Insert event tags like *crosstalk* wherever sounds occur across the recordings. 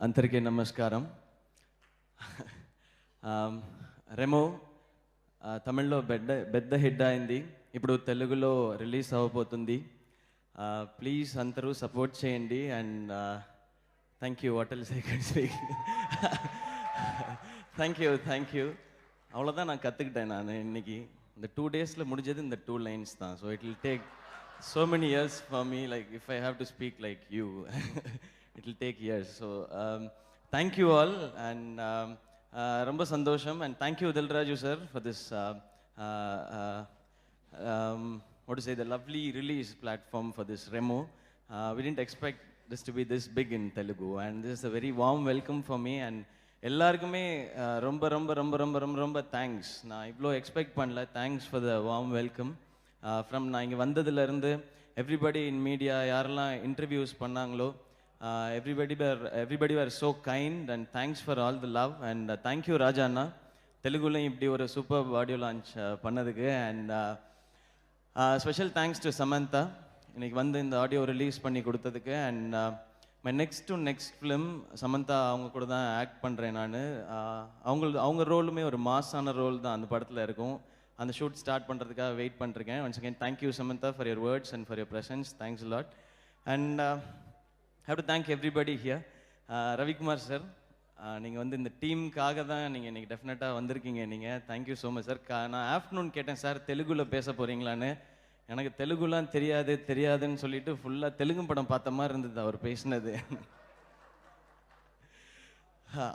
అందరికీ నమస్కారం ఆమ్, రెమో ఆ, తమిళ్లో బెడ్డ పెద్ద హిట్ అయింది ఇప్పుడు తెలుగులో రిలీజ్ అవ్వబోతుంది ప్లీజ్ అందరూ సపోర్ట్ చేయండి and thank you hotel second speak thank you thank you அவ்வளோதான் நான் கற்றுக்கிட்டேன் நான் இன்னைக்கு இந்த டூ டேஸில் முடிஞ்சது இந்த டூ லைன்ஸ் தான் so it will take so many years for me like if i have to speak like you *laughs* it will take years so um, thank you all and um, uh, ரொம்ப சந்தோஷம் and thank you dilraju sir for this uh, uh, uh, um, what to say the lovely release platform for this remo uh, we didn't expect this to be this big in telugu and this is a very warm welcome for me and எல்லாருக்குமே uh, ரொம்ப ரொம்ப ரொம்ப ரொம்ப ரொம்ப ரொம்ப thanks நான் இவ்வளோ expect பண்ணல thanks for the warm welcome from நான் இங்கே வந்ததுலேருந்து எவ்ரிபடி இன் மீடியா யாரெல்லாம் இன்டர்வியூஸ் பண்ணாங்களோ everybody where everybody where so kind and thanks for all the love and thank you Raja அண்ணா. தெலுங்குலையும் இப்படி ஒரு சூப்பர் ஆடியோ லான்ச் பண்ணதுக்கு and special thanks to Samantha இன்றைக்கி வந்து இந்த ஆடியோ ரிலீஸ் பண்ணி கொடுத்ததுக்கு and my next to next film Samantha அவங்க கூட தான் ஆக்ட் பண்ணுறேன் நான். அவங்க அவங்க ரோலுமே ஒரு மாஸான ரோல் தான் அந்த படத்தில் இருக்கும். அந்த ஷூட் ஸ்டார்ட் பண்ணுறதுக்காக வெயிட் பண்ணிருக்கேன் once again thank you Samantha for your words and for your presence thanks lot and have to thank everybody here Ravikumar sir நீங்கள் வந்து இந்த டீமுக்காக தான் நீங்கள் இன்றைக்கி டெஃபினட்டாக வந்திருக்கீங்க நீங்கள் தேங்க்யூ ஸோ மச் சார் கா நான் ஆஃப்டர்நூன் கேட்டேன் சார் தெலுங்குல பேச போகிறீங்களான்னு எனக்கு தெலுங்குலாம் தெரியாது தெரியாதுன்னு சொல்லிட்டு ஃபுல்லாக தெலுங்கு படம் பார்த்த மாதிரி இருந்தது அவர் பேசினது. *laughs*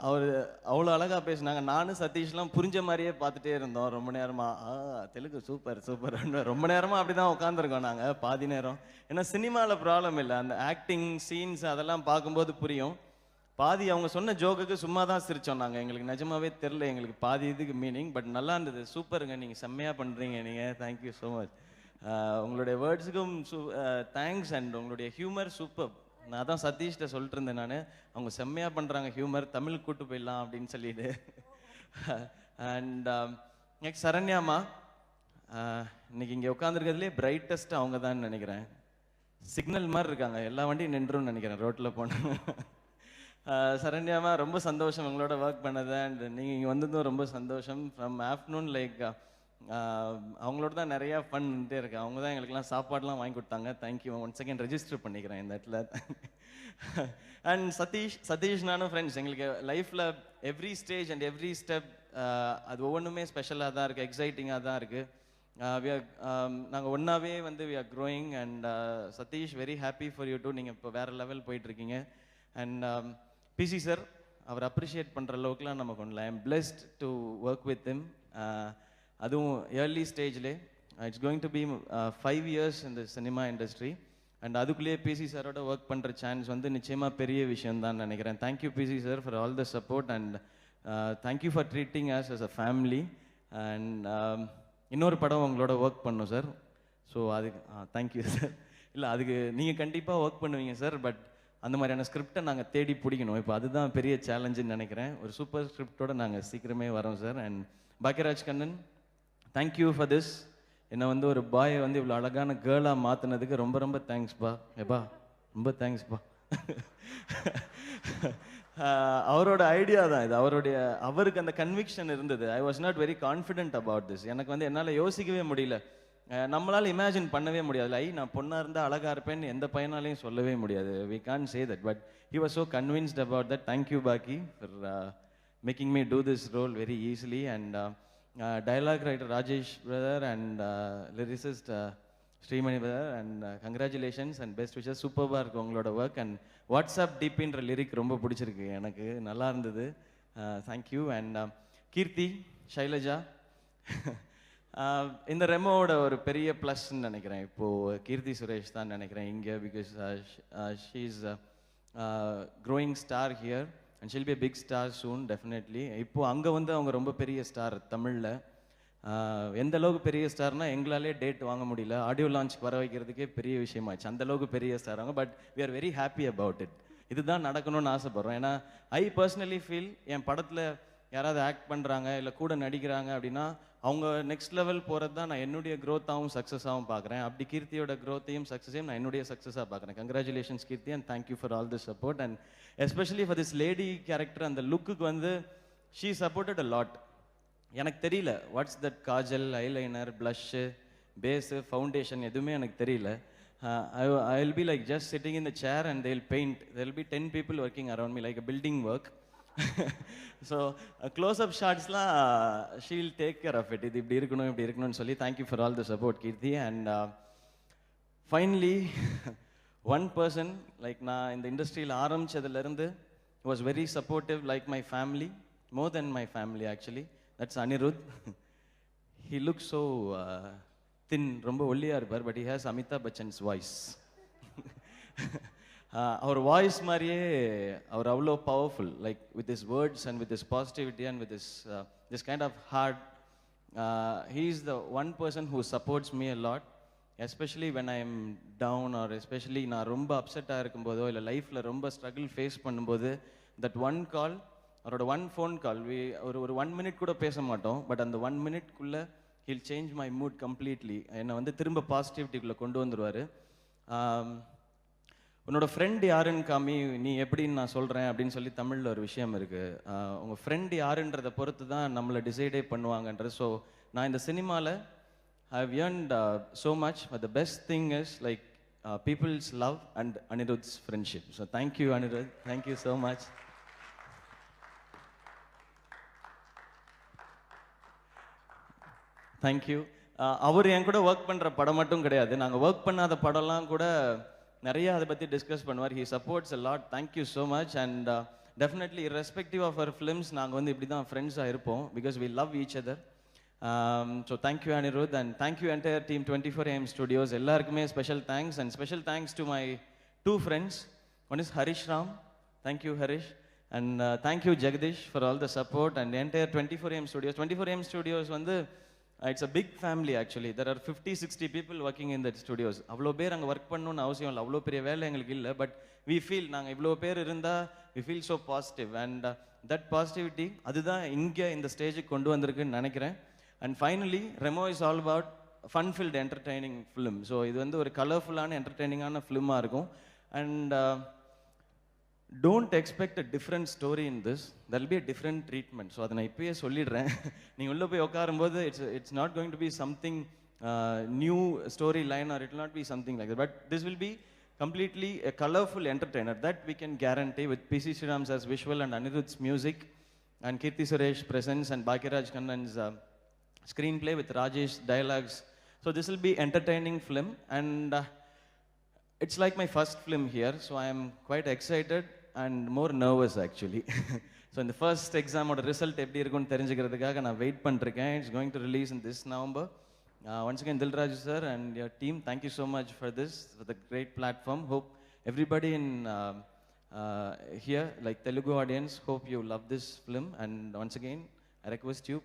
அவர் அவ்வளோ அழகாக பேசினாங்க. நானும் சதீஷ்லாம் புரிஞ்ச மாதிரியே பார்த்துட்டே இருந்தோம். ரொம்ப நேரமாக ஆ தெலுங்கு சூப்பர் சூப்பர் *laughs* ரொம்ப நேரமாக அப்படி தான் உட்காந்துருக்கோம் நாங்கள் பாதி நேரம். ஏன்னா சினிமாவில் ப்ராப்ளம் இல்லை. அந்த ஆக்டிங் சீன்ஸ் அதெல்லாம் பார்க்கும்போது புரியும். பாதி அவங்க சொன்ன ஜோக்குக்கு சும்மா தான் சிரிச்சோம் நாங்கள் எங்களுக்கு நிஜமாவே தெரில எங்களுக்கு பாதி இதுக்கு மீனிங் பட் நல்லா இருந்தது. சூப்பருங்க நீங்கள் செம்மையாக பண்ணுறீங்க நீங்கள் தேங்க்யூ ஸோ மச் உங்களுடைய வேர்ட்ஸுக்கும் சூ தேங்க்ஸ் அண்ட் உங்களுடைய ஹியூமர் சூப்பர் நான் தான் சதீஷ்கிட்ட சொல்லிட்டு இருந்தேன் நான். அவங்க செம்மையாக பண்ணுறாங்க ஹியூமர் தமிழ் கூட்டு போயிடலாம் அப்படின்னு சொல்லிட்டு. அண்ட் நெக்ஸ்ட் சரண்யாமா இன்னைக்கு இங்கே உட்காந்துருக்கிறதுலே பிரைட்டஸ்ட் அவங்க தான் நினைக்கிறேன். சிக்னல் மாதிரி இருக்காங்க. எல்லா வண்டியும் நின்றும் நினைக்கிறேன் ரோட்டில் போனேன் சரண்யாமா ரொம்ப சந்தோஷம் உங்களோட ஒர்க் பண்ணது. அண்ட் நீங்கள் இங்கே வந்ததும் ரொம்ப சந்தோஷம். ஃப்ரம் ஆஃப்டர்நூன் லைக் அவங்களோட தான் நிறையா பண்ணிட்டே இருக்கு. அவங்க தான் எங்களுக்குலாம் சாப்பாடுலாம் வாங்கி கொடுத்தாங்க. தேங்க்யூ ஒன் செகண்ட் ரெஜிஸ்டர் பண்ணிக்கிறேன் இந்த இடத்துல. அண்ட் சதீஷ் சதீஷ் நானும் ஃப்ரெண்ட்ஸ் எங்களுக்கு லைஃப்பில் every stage and every step அது ஒவ்வொன்றுமே ஸ்பெஷலாக தான் இருக்குது எக்ஸைட்டிங்காக தான் இருக்குது நாங்கள் ஒன்றாவே வந்து we are growing and Satish very happy for you too நீங்கள் இப்போ வேறு லெவல் போயிட்டுருக்கீங்க. அண்ட் பிசி சார் அவர் அப்ரிஷியேட் பண்ணுற அளவுக்குலாம் நமக்கு ஒன்றில் I am blessed to work with them அதுவும் early ஸ்டேஜ்லே it's going to be five years இந்த சினிமா இண்டஸ்ட்ரி அண்ட் அதுக்குள்ளேயே பிசி சாரோட ஒர்க் பண்ணுற சான்ஸ் வந்து நிச்சயமாக பெரிய விஷயம் தான் நினைக்கிறேன். Thank you PC sir for all the support and thank you for treating as us a family and இன்னொரு படம் உங்களோட ஒர்க் பண்ணும் சார் uh, ஸோ அதுக்கு தேங்க்யூ சார் இல்லை அதுக்கு நீங்கள் கண்டிப்பாக ஒர்க் பண்ணுவீங்க சார் பட் அந்த மாதிரியான ஸ்கிரிப்டை நாங்கள் தேடி பிடிக்கணும். இப்போ அதுதான் பெரிய சேலஞ்சுன்னு நினைக்கிறேன். ஒரு சூப்பர் ஸ்கிரிப்டோட நாங்கள் சீக்கிரமே வரோம் sir and Bhagyaraj Kannan thank you for this என்னை வந்து ஒரு பாயை வந்து இவ்வளோ அழகான கேர்ளாக மாற்றினதுக்கு ரொம்ப ரொம்ப தேங்க்ஸ்ப்பா ஏப்பா ரொம்ப தேங்க்ஸ்ப்பா *laughs* அவரோட ஐடியா தான் இது. அவருடைய அவருக்கு அந்த கன்விக்ஷன் இருந்தது. I was not very confident about this எனக்கு வந்து என்னால் யோசிக்கவே முடியல. நம்மளால் இமேஜின் பண்ணவே முடியாது. ஐ நான் பொண்ணாக இருந்தால் அழகாக இருப்பேன்னு எந்த பையனாலையும் சொல்லவே முடியாது. We can say that but he was so convinced about that thank you Bakki for making me do this role very easily and dialogue writer Rajesh brother and lyricist Srimani brother and congratulations and best wishes சூப்பராக இருக்குது உங்களோட work and WhatsApp டிபின்ற lyric ரொம்ப பிடிச்சிருக்கு. எனக்கு நல்லா இருந்தது. Thank you and கீர்த்தி ஷைலஜா இந்த ரெமோவோட ஒரு பெரிய ப்ளஸ்ன்னு நினைக்கிறேன். இப்போது கீர்த்தி சுரேஷ் தான் நினைக்கிறேன். இங்கே because she is growing star here and she'll be big star soon definitely இப்போது அங்கே வந்து அவங்க ரொம்ப பெரிய ஸ்டார் தமிழில். எந்த அளவுக்கு பெரிய ஸ்டார்னால் எங்களாலே டேட் வாங்க முடியல. ஆடியோ லான்ச் வர வைக்கிறதுக்கே பெரிய விஷயமாச்சு அந்த அளவுக்கு பெரிய ஸ்டார் அவங்க. But we are very happy about it இதுதான் நடக்கணும்னு ஆசைப்படுறோம். ஏன்னா ஐ பர்சனலி ஃபீல் என் படத்தில் யாராவது ஆக்ட் பண்ணுறாங்க இல்லை கூட நடிக்கிறாங்க அப்படின்னா அவங்க நெக்ஸ்ட் லெவல் போகிறது தான் நான் என்னுடைய க்ரோத்தாகவும் சக்ஸஸாகவும் பார்க்குறேன். அப்படி கீர்த்தியோட க்ரோத்தையும் சக்ஸஸையும் நான் என்னுடைய சக்ஸஸாக பார்க்குறேன். Congratulations Keerthi and thank you for all this support and especially for this lady character அந்த லுக்குக்கு வந்து ஷீ சப்போர்ட்டட் அ லாட் எனக்கு தெரியல what's that kajal eyeliner blush base foundation எதுவுமே எனக்கு தெரியல. I I will be like just sitting in the chair and they'll paint they'll be ten people working around me like a building work so close up shots all she'll take care of it இது இப்படி இருக்கணும் இப்படி இருக்கணும்னு சொல்லி thank you for all the support Keerthi and finally one person like நான் இந்த இண்டஸ்ட்ரியில் ஆரம்பித்ததுலேருந்து was very supportive like my family more then my family actually that's Anirudh he look so thin ரொம்ப ஒல்லியாக இருப்பார் but he has Amitabh Bachchan's voice our voice மாதிரியே அவர் அவ்வளோ powerful like with his words and with his positivity and with his this kind of heart he is the one person who supports me a lot especially when I am down or especially நான் ரொம்ப அப்செட்டாக இருக்கும்போதோ இல்லை லைஃப்பில் ரொம்ப struggle face பண்ணும்போது that one call அவரோட one phone call we ஒரு ஒரு ஒன் மினிட் கூட பேச மாட்டோம் பட் அந்த one மினிட்குள்ளே he'll change my mood completely என்னை வந்து திரும்ப பாசிட்டிவிட்டிக்குள்ளே கொண்டு வந்துடுவார் உன்னோட ஃப்ரெண்ட் யாருன்னு காமி நீ எப்படின்னு நான் சொல்கிறேன் அப்படின்னு சொல்லி தமிழில் ஒரு விஷயம் இருக்குது உங்கள் ஃப்ரெண்ட் யாருன்றதை பொறுத்து தான் நம்மளை டிசைடே பண்ணுவாங்கன்றது. ஸோ நான் இந்த சினிமாவில் I've earned uh, so much much, but the best thing is like uh, people's love and friendship so thank you thank you, Anirudh. Thank thank you uh, அவர் என் கூட ஒர்க் பண்ணுற படம் மட்டும் கிடையாது. நாங்கள் ஒர்க் பண்ணாத படம்லாம் கூட நிறைய அதை பற்றி டிஸ்கஸ் பண்ணுவார். He supports a lot thank you so much and definitely respective of our films நாங்கள் வந்து இப்படி தான் ஃப்ரெண்ட்ஸாக இருப்போம். Because we love each other so thank you Anirudh and thank you entire team twenty four AM studios எல்லாருக்குமே special thanks and special thanks to my two friends one is Harish Ram thank you Harish and thank you Jagadish for all the support and entire twenty four AM studios twenty four AM studios வந்து it's a big family actually there are fifty sixty people working in that studios அவ்வளோ பேர் அங்கே work பண்ணணும்னு அவசியம் இல்லை. அவ்வளோ பெரிய வேலை எங்களுக்கு இல்லை. பட் வி ஃபீல் நாங்கள் இவ்வளோ பேர் இருந்தால் we feel so positive and that positivity அதுதான் இங்கே இந்த ஸ்டேஜுக்கு கொண்டு வந்திருக்குன்னு நினைக்கிறேன். And finally Remo is all about fun filled entertaining film so இது வந்து ஒரு கலர்ஃபுல்லான என்டர்டைனிங்கான ஃபிலிமாக இருக்கும். And Don't expect a different story in this there'll be a different treatment so அதை நான் இப்பயே சொல்லிடுறேன் *laughs* நீங்கள் உள்ளே போய் உட்காரும்போது it's it's not going to be something new story line or it not be something like but this will be completely a colorful entertainer that we can guarantee with PC Sriram's as visual and Anirudh's music and Kirti Suresh presence and Bhagiraj Kannan's uh, screenplay with Rajesh dialogues. So this will be entertaining film and uh, it's like my first film here, so I am quite excited And more nervous actually so இந்த first எக்ஸாமோட result எப்படி இருக்கும்னு தெரிஞ்சுக்கிறதுக்காக நான் wait பண்ணிருக்கேன். It's going to release in this November once again Dilraj sir and your team thank you so much for this for the great platform hope everybody in here like Telugu audience hope you love this film and once again I request you